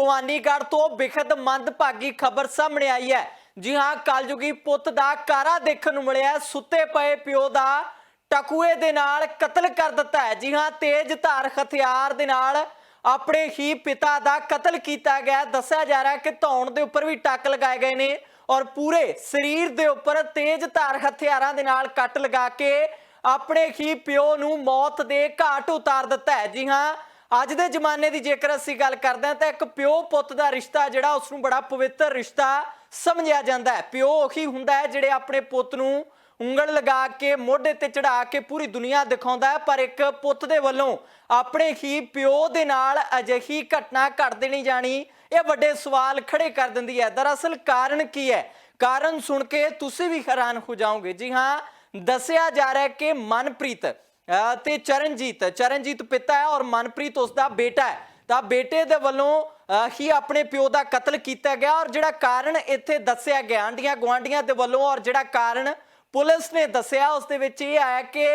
ਭਵਾਨੀਗੜ੍ਹ ਤੋਂ ਬੇਖਦ ਮੰਦਭਾਗੀ ਖਬਰ ਸਾਹਮਣੇ ਆਈ ਹੈ। ਜੀ ਹਾਂ ਕਲਯੁਗੀ ਪੁੱਤ ਦਾ ਕਾਰਾ ਦੇਖਣ ਨੂੰ ਮਿਲਿਆ। ਸੁੱਤੇ ਪਏ ਪਿਓ ਦਾ ਟਕੂਏ ਦੇ ਨਾਲ ਕਤਲ ਕਰ ਦਿੱਤਾ ਹੈ। ਜੀ ਹਾਂ, ਤੇਜ਼ ਧਾਰ ਹਥਿਆਰ ਦੇ ਨਾਲ ਆਪਣੇ ਹੀ ਪਿਤਾ ਦਾ ਕਤਲ ਕੀਤਾ ਗਿਆ। ਦੱਸਿਆ ਜਾ ਰਿਹਾ ਕਿ ਧੌਣ ਦੇ ਉੱਪਰ ਵੀ ਟੱਕ ਲਗਾਏ ਗਏ ਨੇ ਔਰ ਪੂਰੇ ਸਰੀਰ ਦੇ ਉੱਪਰ ਤੇਜ਼ ਧਾਰ ਹਥਿਆਰਾਂ ਦੇ ਨਾਲ ਕੱਟ ਲਗਾ ਕੇ ਆਪਣੇ ਹੀ ਪਿਓ ਨੂੰ ਮੌਤ ਦੇ ਘਾਟ ਉਤਾਰ ਦਿੱਤਾ ਹੈ। ਜੀ ਹਾਂ ਅੱਜ ਦੇ ਜ਼ਮਾਨੇ ਦੀ ਜੇਕਰ ਅਸੀਂ ਗੱਲ ਕਰਦੇ ਹਾਂ ਤਾਂ ਇੱਕ ਪਿਓ ਪੁੱਤ ਦਾ ਰਿਸ਼ਤਾ ਜਿਹੜਾ ਉਸ ਨੂੰ ਬੜਾ ਪਵਿੱਤਰ ਰਿਸ਼ਤਾ ਸਮਝਿਆ ਜਾਂਦਾ ਹੈ। ਪਿਓ ਉਹੀ ਹੁੰਦਾ ਹੈ ਜਿਹੜੇ ਆਪਣੇ ਪੁੱਤ ਨੂੰ ਉਂਗਲ ਲਗਾ ਕੇ, ਮੋਢੇ ਤੇ ਚੜਾ ਕੇ ਪੂਰੀ ਦੁਨੀਆ ਦਿਖਾਉਂਦਾ ਹੈ, ਪਰ ਇੱਕ ਪੁੱਤ ਦੇ ਵੱਲੋਂ ਆਪਣੇ ਹੀ ਪਿਓ ਦੇ ਨਾਲ ਅਜਿਹੀ ਘਟਨਾ ਘਟ ਦੇਣੀ ਜਾਣੀ ਇਹ ਵੱਡੇ ਸਵਾਲ ਖੜੇ ਕਰ ਦਿੰਦੀ ਹੈ। ਦਰਅਸਲ ਕਾਰਨ ਕੀ ਹੈ? ਕਾਰਨ ਸੁਣ ਕੇ ਤੁਸੀਂ ਵੀ ਹੈਰਾਨ ਹੋ ਜਾਓਗੇ। ਜੀ ਹਾਂ, ਦੱਸਿਆ ਜਾ ਰਿਹਾ ਹੈ ਕਿ ਮਨਪ੍ਰੀਤ ਤੇ ਚਰਨਜੀਤ ਚਰਨਜੀਤ ਪਿਤਾ ਹੈ ਔਰ ਮਨਪ੍ਰੀਤ ਉਸ ਦਾ ਬੇਟਾ ਹੈ। ਤਾਂ ਬੇਟੇ ਦੇ ਵੱਲੋਂ ਹੀ ਆਪਣੇ ਪਿਓ ਦਾ ਕਤਲ ਕੀਤਾ ਗਿਆ ਔਰ ਜਿਹੜਾ ਕਾਰਨ ਇੱਥੇ ਦੱਸਿਆ ਗਿਆ ਆਂਡੀਆਂ ਗਵਾਂਡੀਆਂ ਦੇ ਵੱਲੋਂ ਔਰ ਜਿਹੜਾ ਕਾਰਨ ਪੁਲਿਸ ਨੇ ਦੱਸਿਆ, ਉਸ ਦੇ ਵਿੱਚ ਇਹ ਆਇਆ ਕਿ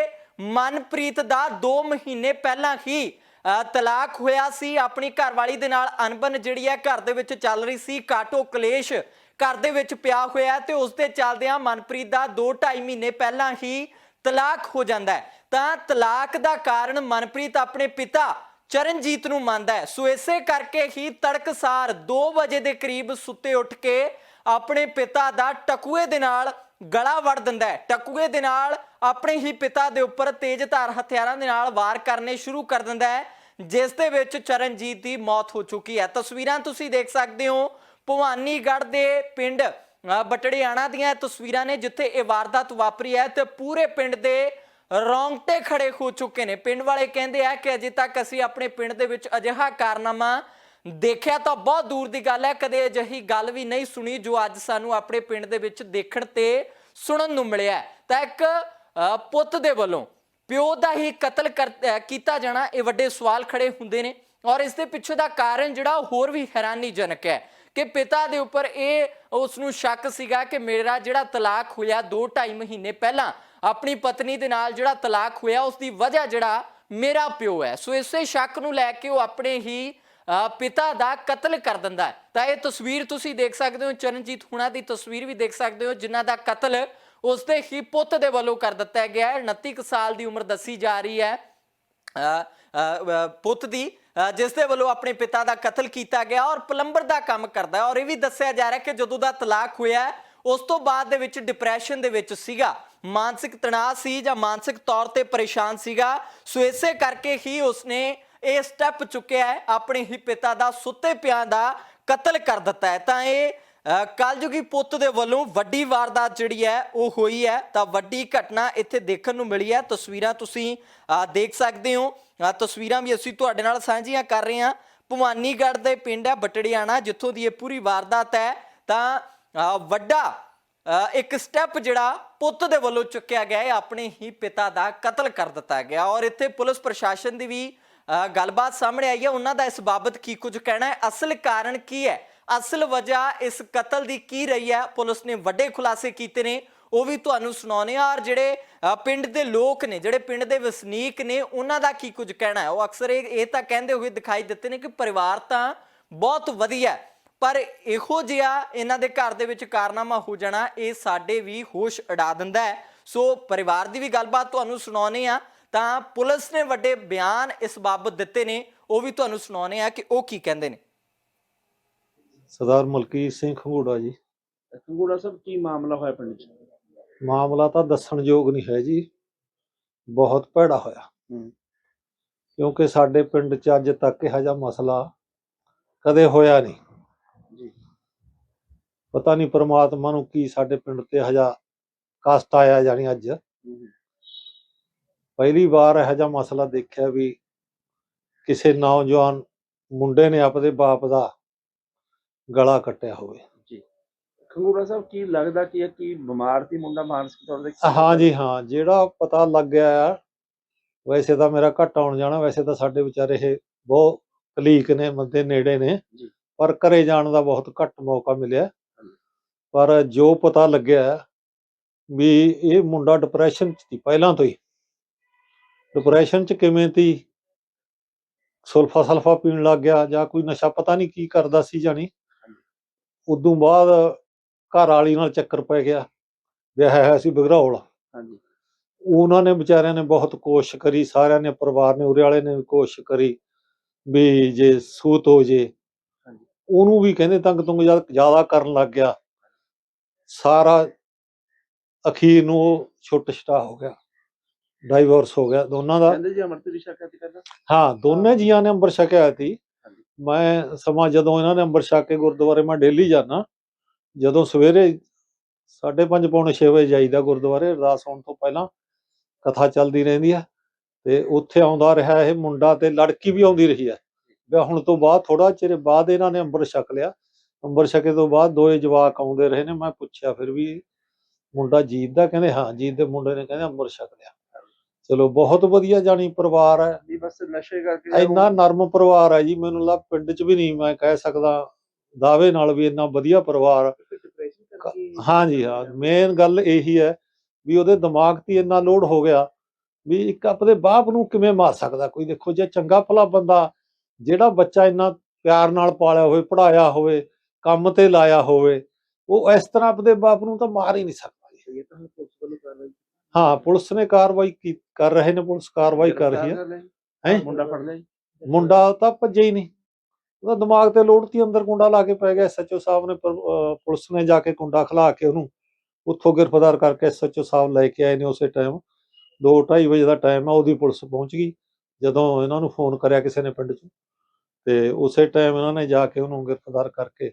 ਮਨਪ੍ਰੀਤ ਦਾ 2 ਮਹੀਨੇ ਪਹਿਲਾਂ ਹੀ ਤਲਾਕ ਹੋਇਆ ਸੀ। ਆਪਣੀ ਘਰਵਾਲੀ ਦੇ ਨਾਲ ਅਨਬਨ ਜਿਹੜੀ ਹੈ ਘਰ ਦੇ ਵਿੱਚ ਚੱਲ ਰਹੀ ਸੀ। ਕਾਟੋ ਕਲੇਸ਼ ਘਰ ਦੇ ਵਿੱਚ ਪਿਆ ਹੋਇਆ ਹੈ ਤੇ ਉਸ ਦੇ ਚੱਲਦਿਆਂ ਮਨਪ੍ਰੀਤ ਦਾ 2.5 ਮਹੀਨੇ ਪਹਿਲਾਂ ਹੀ ਤਲਾਕ ਹੋ ਜਾਂਦਾ ਹੈ। ਤਾਂ ਤਲਾਕ ਦਾ ਕਾਰਨ ਮਨਪ੍ਰੀਤ ਆਪਣੇ ਪਿਤਾ ਚਰਨਜੀਤ ਨੂੰ ਮੰਨਦਾ ਹੈ। ਸੋ ਇਸੇ ਕਰਕੇ ਹੀ ਤੜਕਸਾਰ 2 ਵਜੇ ਦੇ ਕਰੀਬ ਸੁੱਤੇ ਉੱਠ ਕੇ ਆਪਣੇ ਪਿਤਾ ਦਾ ਟਕੂਏ ਦੇ ਨਾਲ ਗਲਾ ਵੜ ਦਿੰਦਾ ਹੈ। ਟਕੂਏ ਦੇ ਨਾਲ ਆਪਣੇ ਹੀ ਪਿਤਾ ਦੇ ਉੱਪਰ ਤੇਜ਼ਧਾਰ ਹਥਿਆਰਾਂ ਦੇ ਨਾਲ ਵਾਰ ਕਰਨੇ ਸ਼ੁਰੂ ਕਰ ਦਿੰਦਾ ਹੈ, ਜਿਸ ਦੇ ਵਿੱਚ ਚਰਨਜੀਤ ਦੀ ਮੌਤ ਹੋ ਚੁੱਕੀ ਹੈ। ਤਸਵੀਰਾਂ ਤੁਸੀਂ ਦੇਖ ਸਕਦੇ ਹੋ। ਭਵਾਨੀਗੜ੍ਹ ਦੇ ਪਿੰਡ ਬਟੜਿਆਣਾ ਦੀਆਂ ਤਸਵੀਰਾਂ ਨੇ, ਜਿੱਥੇ ਇਹ ਵਾਰਦਾਤ ਵਾਪਰੀ ਹੈ ਤੇ ਪੂਰੇ ਪਿੰਡ ਦੇ ਰੌਂਗਟੇ ਖੜੇ ਹੋ ਚੁੱਕੇ ਨੇ। ਪਿੰਡ ਵਾਲੇ ਕਹਿੰਦੇ ਆ ਕਿ ਅਜੇ ਤੱਕ ਅਸੀਂ ਆਪਣੇ ਪਿੰਡ ਦੇ ਵਿੱਚ ਅਜਿਹਾ ਕਾਰਨਾਮਾ ਦੇਖਿਆ ਤਾਂ ਬਹੁਤ ਦੂਰ ਦੀ ਗੱਲ ਹੈ। ਕਦੇ ਅਜਿਹੀ ਗੱਲ ਵੀ ਨਹੀਂ ਸੁਣੀ ਜੋ ਅੱਜ ਸਾਨੂੰ ਆਪਣੇ ਪਿੰਡ ਦੇ ਵਿੱਚ ਦੇਖਣ ਤੇ ਸੁਣਨ ਨੂੰ ਮਿਲਿਆ ਤਾਂ ਇੱਕ ਪੁੱਤ ਦੇ ਵੱਲੋਂ ਪਿਓ ਦਾ ਹੀ ਕਤਲ ਕਰ- ਕੀਤਾ ਜਾਣਾ, ਇਹ ਵੱਡੇ ਸਵਾਲ ਖੜੇ ਹੁੰਦੇ ਨੇ। ਔਰ ਇਸ ਦੇ ਪਿੱਛੇ ਦਾ ਕਾਰਨ ਜਿਹੜਾ ਹੋਰ ਵੀ ਹੈਰਾਨੀਜਨਕ ਹੈ ਕਿ ਪਿਤਾ ਦੇ ਉੱਪਰ ਇਹ ਉਸ ਨੂੰ ਸ਼ੱਕ ਸੀਗਾ ਕਿ ਮੇਰਾ ਜਿਹੜਾ ਤਲਾਕ ਹੋਇਆ 2.5 ਮਹੀਨੇ ਪਹਿਲਾਂ ਆਪਣੀ ਪਤਨੀ ਦੇ ਨਾਲ ਜਿਹੜਾ ਤਲਾਕ ਹੋਇਆ ਉਸ ਦੀ ਵਜ੍ਹਾ ਜਿਹੜਾ ਮੇਰਾ ਪਿਓ ਹੈ। ਸੋ ਇਸੇ ਸ਼ੱਕ ਨੂੰ ਲੈ ਕੇ ਉਹ ਆਪਣੇ ਹੀ ਪਿਤਾ ਦਾ ਕਤਲ ਕਰ ਦਿੰਦਾ ਹੈ। ਤਾਂ ਇਹ ਤਸਵੀਰ ਤੁਸੀਂ ਦੇਖ ਸਕਦੇ ਹੋ ਚਰਨਜੀਤ ਹੁਣਾ ਦੀ ਤਸਵੀਰ ਵੀ ਦੇਖ ਸਕਦੇ ਹੋ ਜਿਨ੍ਹਾਂ ਦਾ ਕਤਲ ਉਸ ਦੇ ਹੀ ਪੁੱਤ ਦੇ ਵੱਲੋਂ ਕਰ ਦਿੱਤਾ ਗਿਆ ਹੈ। 29 ਕੁ ਸਾਲ ਦੀ ਉਮਰ ਦੱਸੀ ਜਾ ਰਹੀ ਹੈ। ਪੁੱਤ ਦੀ ਅ, ਜਿਸ ਦੇ ਵੱਲੋਂ ਆਪਣੇ ਪਿਤਾ ਦਾ ਕਤਲ ਕੀਤਾ ਗਿਆ ਔਰ ਪਲੰਬਰ ਦਾ ਕੰਮ ਕਰਦਾ ਹੈ। ਔਰ ਇਹ ਵੀ ਦੱਸਿਆ ਜਾ ਰਿਹਾ ਕਿ ਜਦੋਂ ਦਾ ਤਲਾਕ ਹੋਇਆ ਉਸ ਤੋਂ ਬਾਅਦ ਦੇ ਵਿੱਚ ਡਿਪਰੈਸ਼ਨ ਦੇ ਵਿੱਚ ਸੀਗਾ। ਮਾਨਸਿਕ ਤਣਾਅ ਸੀ ਜਾਂ ਮਾਨਸਿਕ ਤੌਰ ਤੇ ਪਰੇਸ਼ਾਨ ਸੀਗਾ ਸੋ ਇਸੇ ਕਰਕੇ ਹੀ ਉਸਨੇ ਇਹ ਸਟੈਪ ਚੁੱਕਿਆ ਹੈ ਆਪਣੇ ਹੀ ਪਿਤਾ ਦਾ ਸੁੱਤੇ ਪਿਆਂ ਦਾ ਕਤਲ ਕਰ ਦਿੱਤਾ ਹੈ। ਤਾਂ ਇਹ ਅ, ਕਲਯੁਗੀ ਪੁੱਤ ਦੇ ਵੱਲੋਂ ਵੱਡੀ ਵਾਰਦਾਤ ਜਿਹੜੀ ਹੈ ਉਹ ਹੋਈ ਹੈ। ਤਾਂ ਵੱਡੀ ਘਟਨਾ ਇੱਥੇ ਦੇਖਣ ਨੂੰ ਮਿਲੀ ਹੈ। ਤਸਵੀਰਾਂ ਤੁਸੀਂ ਦੇਖ ਸਕਦੇ ਹੋ। ਤਸਵੀਰਾਂ ਵੀ ਅਸੀਂ ਤੁਹਾਡੇ ਨਾਲ ਸਾਂਝੀਆਂ ਕਰ ਰਹੇ ਹਾਂ। ਭਵਾਨੀਗੜ੍ਹ ਦੇ ਪਿੰਡ ਹੈ ਬਟੜਿਆਣਾ ਜਿੱਥੋਂ ਦੀ ਇਹ ਪੂਰੀ ਵਾਰਦਾਤ ਹੈ। ਤਾਂ ਵੱਡਾ ਇੱਕ ਸਟੈਪ ਜਿਹੜਾ ਪੁੱਤ ਦੇ ਵੱਲੋਂ ਚੁੱਕਿਆ ਗਿਆ ਹੈ, ਆਪਣੇ ਹੀ ਪਿਤਾ ਦਾ ਕਤਲ ਕਰ ਦਿੱਤਾ ਗਿਆ। ਔਰ ਇੱਥੇ ਪੁਲਿਸ ਪ੍ਰਸ਼ਾਸਨ ਦੀ ਵੀ ਗੱਲਬਾਤ ਸਾਹਮਣੇ ਆਈ ਹੈ। ਉਹਨਾਂ ਦਾ ਇਸ ਬਾਬਤ ਕੀ ਕੁਝ ਕਹਿਣਾ ਹੈ? ਅਸਲ ਕਾਰਨ ਕੀ ਹੈ? ਅਸਲ ਵਜ੍ਹਾ ਇਸ ਕਤਲ ਦੀ ਕੀ ਰਹੀ ਹੈ? ਪੁਲਿਸ ਨੇ ਵੱਡੇ ਖੁਲਾਸੇ ਕੀਤੇ ਨੇ। ਉਹ ਵੀ ਤੁਹਾਨੂੰ ਸੁਣਾਉਣੇ ਆ ਔਰ ਜਿਹੜੇ ਪਿੰਡ ਦੇ ਲੋਕ ਨੇ, ਜਿਹੜੇ ਪਿੰਡ ਦੇ ਵਸਨੀਕ ਨੇ, ਉਹਨਾਂ ਦਾ ਕੀ ਕੁਝ ਕਹਿਣਾ ਹੈ? ਉਹ ਅਕਸਰ ਇਹ ਇਹ ਤਾਂ ਕਹਿੰਦੇ ਹੋਏ ਦਿਖਾਈ ਦਿੱਤੇ ਨੇ ਕਿ ਪਰਿਵਾਰ ਤਾਂ ਬਹੁਤ ਵਧੀਆ ਪਰ ਇਹੋ ਜਿਹਾ ਇਹਨਾਂ ਦੇ ਘਰ ਦੇ ਵਿੱਚ ਕਾਰਨਾਮਾ ਹੋ ਜਾਣਾ ਇਹ ਸਾਡੇ ਵੀ ਹੋਸ਼ ਉਡਾ ਦਿੰਦਾ ਹੈ। ਸੋ ਪਰਿਵਾਰ ਦੀ ਵੀ ਗੱਲਬਾਤ ਤੁਹਾਨੂੰ ਸੁਣਾਉਣੇ ਆ ਤਾਂ ਪੁਲਿਸ ਨੇ ਵੱਡੇ ਬਿਆਨ ਇਸ ਬਾਬਤ ਦਿੱਤੇ ਨੇ ਉਹ ਵੀ ਤੁਹਾਨੂੰ ਸੁਣਾਉਣੇ ਆ ਕਿ ਉਹ ਕੀ ਕਹਿੰਦੇ ਨੇ। ਸਰਦਾਰ ਮਲਕੀਤ ਸਿੰਘ ਖੰਗੂੜਾ ਜੀ। ਕੰਗੂੜਾ ਸਾਹਿਬ ਕੀ ਮਾਮਲਾ ਹੋਇਆ ਪਿੰਡ 'ਚ? ਮਾਮਲਾ ਤਾਂ ਦੱਸਣਯੋਗ ਨਹੀਂ ਹੈ ਜੀ। ਬਹੁਤ ਭੈੜਾ ਹੋਇਆ। ਹੂੰ। ਕਿਉਂਕਿ ਸਾਡੇ ਪਿੰਡ 'ਚ ਅੱਜ ਤੱਕ ਇਹੋ ਜਿਹਾ ਮਸਲਾ ਕਦੇ ਹੋਇਆ ਨਹੀਂ। ਪਤਾ ਨਹੀਂ ਪ੍ਰਮਾਤਮਾ ਨੂੰ ਕੀ ਸਾਡੇ ਪਿੰਡ ਤੇ ਇਹੋ ਜਿਹਾ ਕਸ਼ਟ ਆਇਆ ਜਾਣੀ ਅੱਜ। ਪਹਿਲੀ ਵਾਰ ਇਹੋ ਜਿਹਾ ਮਸਲਾ ਦੇਖਿਆ ਵੀ ਕਿਸੇ ਨੌਜਵਾਨ ਮੁੰਡੇ ਨੇ ਆਪਦੇ ਬਾਪ ਦਾ ਗਲਾ ਕੱਟਿਆ ਹੋਵੇ। ਜੀ। ਕੰਗੂੜਾ ਸਾਹਿਬ ਕੀ ਲੱਗਦਾ ਕੀ ਹੈ ਕੀ ਬਿਮਾਰ ਸੀ ਮੁੰਡਾ ਮਾਨਸਿਕ ਤੌਰ ਤੇ? ਹਾਂ ਜੀ ਹਾਂ। ਜਿਹੜਾ ਪਤਾ ਲੱਗ ਗਿਆ ਆ ਵੈਸੇ ਤਾਂ ਮੇਰਾ ਘੱਟ ਆਉਣ ਜਾਣਾ ਵੈਸੇ ਤਾਂ ਸਾਡੇ ਵਿਚਾਰੇ ਇਹ ਬਹੁਤ ਕਲੀਕ ਨੇ ਬੰਦੇ ਨੇੜੇ ਨੇ। ਪਰ ਘਰੇ ਜਾਣ ਦਾ ਬਹੁਤ ਘੱਟ ਮੌਕਾ ਮਿਲਿਆ। ਪਰ ਜੋ ਪਤਾ ਲੱਗਿਆ ਵੀ ਇਹ ਮੁੰਡਾ ਡਿਪਰੈਸ਼ਨ ਚ ਸੀ ਪਹਿਲਾਂ ਤੋਂ ਹੀ। ਡਿਪਰੈਸ਼ਨ ਚ ਕਿਵੇਂ ਸੀ ਸੁਲਫਾ ਸਲਫਾ ਪੀਣ ਲੱਗ ਗਿਆ ਜਾਂ ਕੋਈ ਨਸ਼ਾ ਪਤਾ ਨਹੀਂ ਕੀ ਕਰਦਾ ਸੀ ਜਾਣੀ। ਉਦੋਂ ਬਾਅਦ ਘਰ ਵਾਲੀ ਨਾਲ ਚੱਕਰ ਪੈ ਗਿਆ। ਵਿਆਹ ਹੋਇਆ ਸੀ ਬਗਰੌਲ। ਹਾਂਜੀ। ਉਹਨਾਂ ਨੇ ਵਿਚਾਰਿਆਂ ਨੇ ਬਹੁਤ ਕੋਸ਼ਿਸ਼ ਕਰੀ ਸਾਰਿਆਂ ਨੇ ਪਰਿਵਾਰ ਨੇ ਉਰੇ ਵਾਲੇ ਨੇ ਵੀ ਕੋਸ਼ਿਸ਼ ਕਰੀ ਵੀ ਜੇ ਸੂਤ ਹੋ ਜੇ। ਉਹਨੂੰ ਵੀ ਕਹਿੰਦੇ ਤੰਗ ਤੁੰਗ ਜ਼ਿਆਦਾ ਕਰਨ ਲੱਗ ਗਿਆ। ਸਾਰਾ ਅਖੀਰ ਨੂੰ ਉਹ ਛੁੱਟ ਛਟਾ ਹੋ ਗਿਆ ਡਾਈਵੋਰਸ ਹੋ ਗਿਆ ਦੋਨਾਂ ਦਾ ਕਹਿੰਦੇ ਜੀ ਅਮਰਤ ਦੀ ਸ਼ਕਤ ਕਰਦਾ ਹਾਂ ਦੋਨੇ ਜੀਆਂ ਨੇ ਅੰਮ੍ਰਿਤ ਛਕਿਆ ਸੀ। ਮੈਂ ਸਮਾਂ ਜਦੋਂ ਇਹਨਾਂ ਨੇ ਅੰਮ੍ਰਿਤ ਛਕ ਕੇ ਗੁਰਦੁਆਰੇ ਮੈਂ ਡੇਲੀ ਜਾਣਾ ਜਦੋਂ ਸਵੇਰੇ 5:30 ਪੌਣੇ 6 ਵਜੇ ਜਾਈਦਾ ਗੁਰਦੁਆਰੇ ਅਰਦਾਸ ਹੋਣ ਤੋਂ ਪਹਿਲਾਂ ਕਥਾ ਚੱਲਦੀ ਰਹਿੰਦੀ ਹੈ ਤੇ ਉੱਥੇ ਆਉਂਦਾ ਰਿਹਾ ਇਹ ਮੁੰਡਾ ਤੇ ਲੜਕੀ ਵੀ ਆਉਂਦੀ ਰਹੀ ਹੈ ਵਿਆਹ ਹੁਣ ਤੋਂ ਬਾਅਦ ਥੋੜਾ ਚਿਰ ਬਾਅਦ ਇਹਨਾਂ ਨੇ ਅੰਮ੍ਰਿਤ ਛਕ ਲਿਆ। ਅੰਮ੍ਰਿਤ ਛਕੇ ਤੋਂ ਬਾਅਦ ਦੋਏ ਜਵਾਕ ਆਉਂਦੇ ਰਹੇ ਨੇ ਮੈਂ ਪੁੱਛਿਆ ਫਿਰ ਵੀ ਮੁੰਡਾ ਜੀਤ ਦਾ? ਕਹਿੰਦੇ ਹਾਂ ਜੀਤ ਦੇ ਮੁੰਡੇ ਨੇ ਕਹਿੰਦੇ ਅੰਮ੍ਰਿਤ ਛਕ ਲਿਆ। ਚਲੋ ਬਹੁਤ ਵਧੀਆ ਜਾਣੀ ਪਰਿਵਾਰ ਹੈ। ਵੀ ਬਸ ਨਸ਼ੇ ਕਰਕੇ ਇੰਨਾ ਨਰਮ ਪਰਿਵਾਰ ਹੈ ਜੀ ਮੈਨੂੰ ਲੱਗ ਪਿੰਡ 'ਚ ਵੀ ਨਹੀਂ ਮੈਂ ਕਹਿ ਸਕਦਾ ਦਾਅਵੇ ਨਾਲ ਵੀ ਇੰਨਾ ਵਧੀਆ ਪਰਿਵਾਰ। ਕਰਕੇ ਹਾਂਜੀ ਹਾਂ ਮੇਨ ਗੱਲ ਇਹੀ ਹੈ ਵੀ ਉਹਦੇ ਦਿਮਾਗ ਤੇ ਇੰਨਾ ਲੋਡ ਹੋ ਗਿਆ ਵੀ ਇੱਕ ਆਪਣੇ ਬਾਪ ਨੂੰ ਕਿਵੇਂ ਮਾਰ ਸਕਦਾ ਕੋਈ? ਦੇਖੋ ਜੇ ਚੰਗਾ ਭਲਾ ਬੰਦਾ ਜਿਹੜਾ ਬੱਚਾ ਇੰਨਾ ਪਿਆਰ ਨਾਲ ਪਾਲਿਆ ਹੋਵੇ ਪੜਾਇਆ ਹੋਵੇ ਕੰਮ ਤੇ ਲਾਇਆ ਹੋਵੇ ਉਹ ਇਸ ਤਰ੍ਹਾਂ ਆਪਣੇ ਬਾਪ ਨੂੰ ਤਾਂ ਮਾਰ ਹੀ ਨਹੀਂ ਸਕਦਾ। ਜੀ। ਇਹ ਤਾਂ ਹੁਣ ਪੁਲਿਸ ਵੱਲੋਂ ਕਰ ਰਹੀ ਹਾਂ ਪੁਲਿਸ ਨੇ ਕਾਰਵਾਈ ਕੀ- ਕਰ ਰਹੇ ਨੇ ਪੁਲਿਸ ਕਾਰਵਾਈ ਕਰ ਰਹੀ ਹੈ। ਹੈਂ? ਮੁੰਡਾ ਫੜ ਲਿਆ ਜੀ। ਮੁੰਡਾ ਤਾਂ ਭੱਜਿਆ ਹੀ ਨਹੀਂ। ਉਹਦਾ ਦਿਮਾਗ ਤੇ ਲੋੜ ਤੀ ਅੰਦਰ ਕੁੰਡਾ ਲਾ ਕੇ ਪੈ ਗਿਆ। ਐਸਐਚਓ ਸਾਹਿਬ ਨੇ ਪੁਲਿਸ ਨੇ ਜਾ ਕੇ ਕੁੰਡਾ ਖਲਾ ਕੇ ਉਹਨੂੰ ਉੱਥੋਂ ਗ੍ਰਿਫਤਾਰ ਕਰਕੇ ਐਸਐਚਓ ਸਾਹਿਬ ਲੈ ਕੇ ਆਏ ਨੇ ਉਸੇ ਟਾਈਮ। 2:30 ਵਜੇ ਦਾ ਟਾਈਮ ਆ ਉਹਦੀ ਪੁਲਿਸ ਪਹੁੰਚ ਗਈ ਜਦੋਂ ਇਹਨਾਂ ਨੂੰ ਫੋਨ ਕਰਿਆ ਕਿਸੇ ਨੇ ਪਿੰਡ 'ਚ। ਤੇ ਉਸੇ ਟਾਈਮ ਇਹਨਾਂ ਨੇ ਜਾ ਕੇ ਉਹਨੂੰ ਗ੍ਰਿਫਤਾਰ ਕਰਕੇ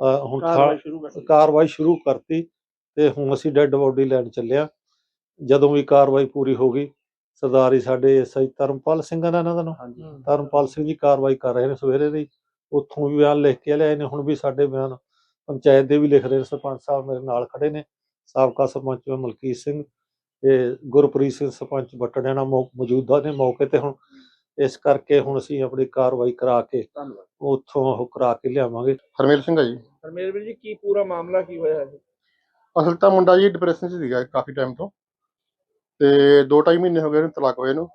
ਹੁਣ ਕਾਰਵਾਈ ਸ਼ੁਰੂ ਕਰਤੀ ਤੇ ਹੁਣ ਅਸੀਂ ਡੈੱਡ ਬੋਡੀ ਲੈਣ ਚੱਲੇ ਆ। ਜਦੋਂ ਵੀ ਕਾਰਵਾਈ ਪੂਰੀ ਹੋ ਗਈ ਸਰਦਾਰੀ ਸਾਡੇ ਐਸਆਈ ਧਰਮਪਾਲ ਸਿੰਘ ਦਾ ਇਹਨਾਂ ਦਾ ਨਾਮ। ਹਾਂਜੀ। ਧਰਮਪਾਲ ਸਿੰਘ ਜੀ ਕਾਰਵਾਈ ਕਰ ਰਹੇ ਨੇ ਸਵੇਰੇ ਦੀ। ਉੱਥੋਂ ਵੀ ਬਿਆਨ ਲਿਖ ਕੇ ਲਿਆਏ ਨੇ ਹੁਣ ਵੀ ਸਾਡੇ ਬਿਆਨ ਪੰਚਾਇਤ ਦੇ ਵੀ ਲਿਖ ਰਹੇ ਨੇ। ਸਰਪੰਚ ਸਾਹਿਬ ਮੇਰੇ ਨਾਲ ਖੜੇ ਨੇ। ਸਾਬਕਾ ਸਰਪੰਚ ਮਲਕੀਤ ਸਿੰਘ ਤੇ ਗੁਰਪ੍ਰੀਤ ਸਿੰਘ ਸਰਪੰਚ ਬਟੜਿਆਣਾ ਮੌਜੂਦਾ ਨੇ ਮੌਕੇ ਤੇ ਹੁਣ ਇਸ ਕਰਕੇ ਹੁਣ ਅਸੀਂ ਆਪਣੀ ਕਾਰਵਾਈ ਕਰਾ ਕੇ ਧੰਨਵਾਦ। ਉੱਥੋਂ ਉਹ ਕਰਾ ਕੇ ਲਿਆਵਾਂਗੇ। ਹਰਮੇਲ ਸਿੰਘ ਆ ਜੀ। ਹਰਮੇਲ ਵੀਰ ਜੀ ਕੀ ਪੂਰਾ ਮਾਮਲਾ ਕੀ ਹੋਇਆ ਹੈ ਅਸਲ ਤਾਂ ਮੁੰਡਾ ਜੀ ਡਿਪਰੈਸ਼ਨ 'ਚ ਸੀਗਾ ਕਾਫੀ ਟਾਈਮ ਤੋਂ। ਤੇ 2.5 ਮਹੀਨੇ ਹੋ ਗਏ ਇਹਨੂੰ ਤਲਾਕ ਹੋਏ ਨੂੰ।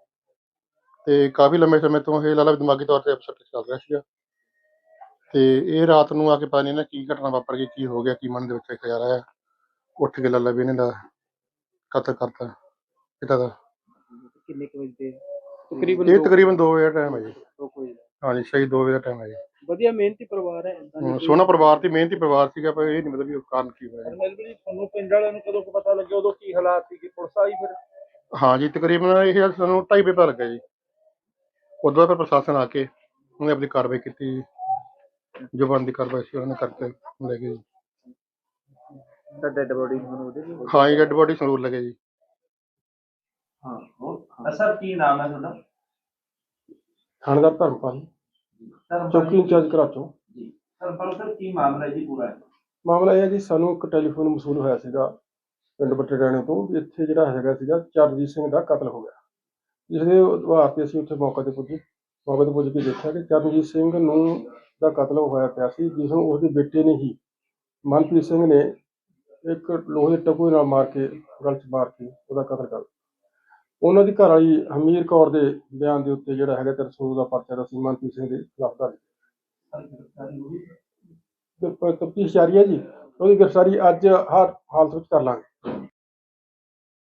ਤੇ ਕਾਫੀ ਲੰਮੇ ਸਮੇਂ ਤੋਂ ਇਹ ਲਾਲਾ ਦਿਮਾਗੀ ਤੌਰ ਤੇ ਅਪਸੈਟ ਚੱਲ ਰਿਹਾ ਸੀਗਾ। ਤੇ ਇਹ ਰਾਤ ਨੂੰ ਆ ਕੇ ਪਤਾ ਨਹੀਂ ਨਾ ਕੀ ਘਟਨਾ ਵਾਪਰ ਗਈ ਕੀ ਹੋ ਗਿਆ ਕੀ ਮਨ ਦੇ ਵਿੱਚ ਖਿਆਲ ਆਇਆ। ਉੱਠ ਕੇ ਲਾਲਾ ਵੀ ਇਹਨੇ ਦਾ ਕਤਲ ਕਰਤਾ ਪਿਤਾ ਦਾ। ਕਿੰਨੇ ਕੁ ਵਜੇ ਇਹ ਤਕਰੀਬਨ 2 ਵਜੇ ਦਾ ਟਾਈਮ ਹੈ ਜੀ। ਦੋ ਕੋਈ ਹਾਂਜੀ ਸਹੀ 2 ਵਜੇ ਦਾ ਟਾਈਮ ਹੈ ਜੀ। ਵਧੀਆ ਮਿਹਨਤੀ ਪਰਿਵਾਰ ਹੈ ਏਦਾਂ ਹਮ, ਸੋਹਣਾ ਪਰਿਵਾਰ ਤੇ ਮਿਹਨਤੀ ਪਰਿਵਾਰ ਸੀਗਾ ਪਰ ਇਹ ਨਹੀਂ ਮਤਲਬ ਵੀ ਉਹ ਕਾਰਨ ਕੀ ਹੋਇਆ। ਹਰਮੇਲ ਵੀਰ ਜੀ ਤੁਹਾਨੂੰ ਪਿੰਡ ਵਾਲਿਆਂ ਨੂੰ ਕਦੋਂ ਕੁ ਪਤਾ ਲੱਗਿਆ ਉਦੋਂ ਕੀ ਹਾਲਾਤ ਸੀ ਕਿ ਪੁਲਿਸ ਆਈ ਫਿਰ? ਹਾਂ ਜੀ ਤਕਰੀਬਨ ਇਹ ਸਾਨੂੰ 2:30 ਵਜੇ ਪਤਾ ਲੱਗਾ ਜੀ। ਉਦੋਂ ਬਾਅਦ ਪ੍ਰਸ਼ਾਸਨ ਆ ਕੇ ਉਹਨੇ ਆਪਣੀ ਕਾਰਵਾਈ ਕੀਤੀ ਜੋ। ਬਣਦੀ ਕਾਰਵਾਈ ਸੀ ਉਹਨੇ ਕਰਕੇ ਲੈ ਗਏ ਜੀ। ਤਾਂ ਡੈਡ ਬੋਡੀ ਹੁਣ ਉਹਦੇ ਹਾਂ ਜੀ ਡੈਡ ਬੋਡੀ ਸੰਗਰੂਰ ਲੱਗੇ ਜੀ। ਹਾਂ ਸਰ ਕੀ ਨਾਮ ਹੈ ਤੁਹਾਡਾ? ਥਾਣੇਦਾਰ ਧਰਮਪਾਲ। ਚੌਕੀ ਇੰਚਾਰਜ ਕਰਾਚੋਂ ਜੀ। ਸਰ ਸਰ ਕੀ ਮਾਮਲਾ ਹੈ ਜੀ ਪੂਰਾ? ਮਾਮਲਾ ਇਹ ਹੈ ਜੀ ਸਾਨੂੰ ਇੱਕ ਟੈਲੀਫੋਨ ਮਸੂਲ ਹੋਇਆ ਸੀਗਾ ਪਿੰਡ ਬਟੜਾਣੇ ਤੋਂ ਵੀ ਇੱਥੇ ਜਿਹੜਾ ਹੈਗਾ ਸੀਗਾ ਚਰਨਜੀਤ ਸਿੰਘ ਦਾ ਕਤਲ ਹੋ ਗਿਆ। ਜਿਸ ਦੇ ਆਧਾਰ ਤੇ ਅਸੀਂ ਉੱਥੇ ਮੌਕੇ ਤੇ ਪੁੱਜੇ। ਮੌਕੇ ਤੇ ਪੁੱਜ ਕੇ ਦੇਖਿਆ ਕਿ ਚਰਨਜੀਤ ਸਿੰਘ ਨੂੰ ਦਾ ਕਤਲ ਹੋਇਆ ਪਿਆ ਸੀ ਜਿਸ ਨੂੰ ਉਸਦੇ ਬੇਟੇ ਨੇ ਹੀ ਮਨਪ੍ਰੀਤ ਸਿੰਘ ਨੇ ਇੱਕ ਲੋਹੇ ਦੇ ਟਕੂਏ ਨਾਲ ਮਾਰ ਕੇ ਗਲ 'ਚ ਮਾਰ ਕੇ ਉਹਦਾ ਕਤਲ ਕਰ ਦਿੱਤਾ। ਉਹਨਾਂ ਦੀ ਘਰ ਵਾਲੀ ਹਮੀਰ ਕੌਰ ਦੇ ਬਿਆਨ ਦੇ ਉੱਤੇ ਜਿਹੜਾ ਹੈਗਾ ਤੇ ਰਸੂਲ ਦਾ ਪਰਚਾ ਦਾ ਸੀ ਮਨਪ੍ਰੀਤ ਸਿੰਘ ਦੇ ਖਿਲਾਫ ਦਰਜ ਤਫਤੀਸ਼ ਜਾਰੀ ਹੈ ਜੀ। ਉਹਦੀ ਗ੍ਰਿਫਤਾਰੀ ਅੱਜ ਹਰ ਹਾਲਤ ਵਿੱਚ ਕਰ ਲਾਂਗੇ।